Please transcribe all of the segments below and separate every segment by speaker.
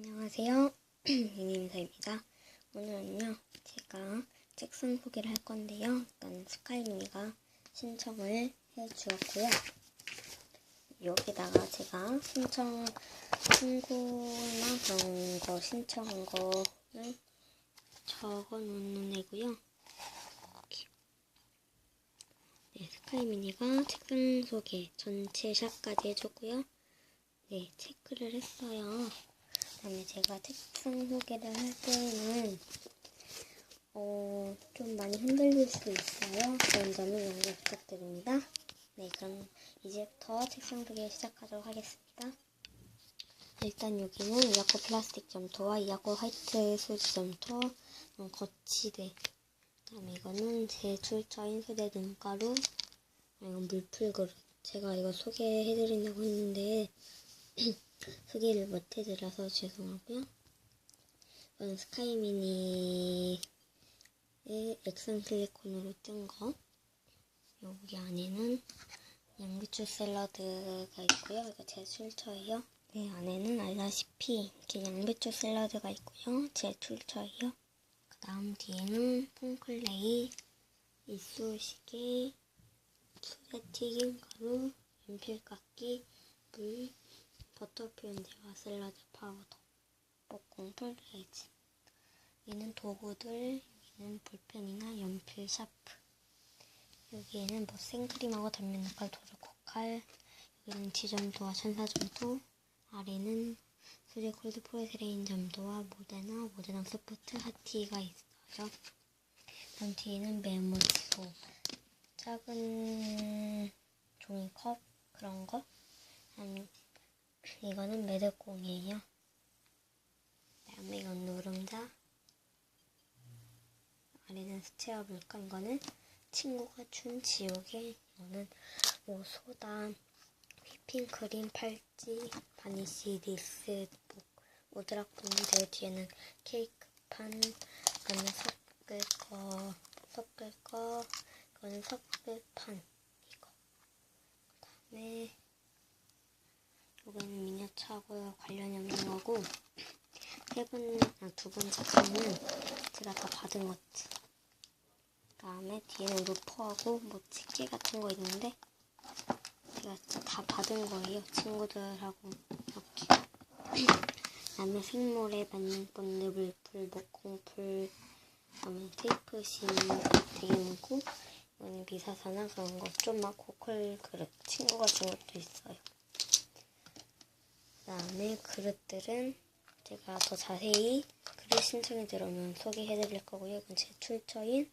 Speaker 1: 안녕하세요. 유니미사입니다. 오늘은요, 제가 책상 소개를 할 건데요. 일단 스카이미가 신청을 해 주었고요. 여기다가 제가 신청, 친구나 그런 거 신청한 거를 적어 놓는 애고요. 네, 스카이미니가 책상 소개 전체 샷까지 해줬고요. 네, 체크를 했어요. 그다음에 제가 책상 소개를 할 때는 어, 좀 많이 흔들릴 수 있어요. 그런 점은 양해 부탁드립니다. 네, 그럼 이제부터 책상 소개 시작하도록 하겠습니다. 일단 여기는 이아코 플라스틱 점토와 이아코 화이트 소지 점토, 음, 거치대. 그다음에 이거는 제 출처인 소대 눈가루, 아, 이건 물풀 그릇. 제가 이거 소개해드린다고 했는데 소개를 못 해드려서 죄송하고요. 이건 스카이미니의 액션 실리콘으로 뜬 거. 여기 안에는 양배추 샐러드가 있고요. 이거 제 출처예요. 네, 안에는 알다시피 이렇게 양배추 샐러드가 있고요. 제 출처예요. 그 다음 뒤에는 폼클레이, 이쑤시개, 수제 튀김 가루, 연필깎이, 물, 버터 표현제와 샐러드 파우더, 볶음 폴드레이즈. 여기는 도구들, 여기는 볼펜이나 연필, 샤프. 여기에는 뭐 생크림하고 단면 역할 도르코칼, 여기는 지점도와 천사점도, 아래는 수제 콜드 포에스레인 점도와 모데나, 모데나 소프트 하티가 있어요. 그다음 뒤에는 메모지고, 작은 종이컵 그런 거. 한 이거는 매듭공이에요. 다음에 이건 노른자. 아래는 스체어 물감. 이거는 친구가 준 지우개. 이거는 뭐 소다, 휘핑크림, 팔찌, 바니쉬, 리스복, 오드락 분들 뒤에는 케이크판, 이거는 섞을 거, 섞을 거, 이거는 섞을 판, 이거. 그 다음에 이거는 미니어처하고 관련이 없는 거고 세 번, 아, 두 번째 거는 제가 다 받은 것들. 다음에 뒤에는 루퍼하고 뭐 집게 같은 거 있는데 제가 다 받은 거예요. 친구들하고 이렇게. 다음에 생모래, 반영본드, 물풀, 목공풀, 다음에 테이프芯 되게 많고 이거는 미사사나 그런 거 좀만 고컬 그릇 친구가 준 것도 있어요. 그 다음에 그릇들은 제가 더 자세히 그릇 신청이 들어오면 소개해드릴 거고요. 이건 제 출처인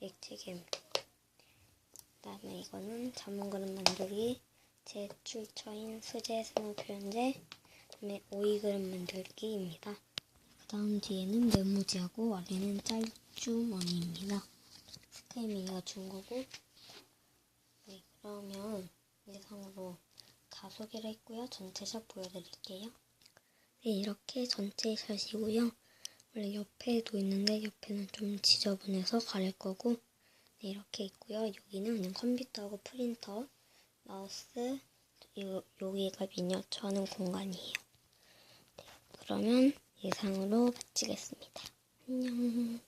Speaker 1: 액체괴물. 그다음에 이거는 전문 그릇 만들기 제 출처인 수제 스모 표현제. 그다음에 오이 그릇 만들기입니다. 그다음 뒤에는 메모지하고 아래는 짤주머니입니다. 스테미가 준 거고. 네, 그러면 이상으로 다 소개를 했고요. 전체 샷 보여드릴게요. 네, 이렇게 전체 샷이고요. 원래 옆에도 있는데 옆에는 좀 지저분해서 가릴 거고 네, 이렇게 있고요. 여기는 그냥 컴퓨터하고 프린터, 마우스, 요, 여기가 미니어처 하는 공간이에요. 네, 그러면 예상으로 마치겠습니다. 안녕.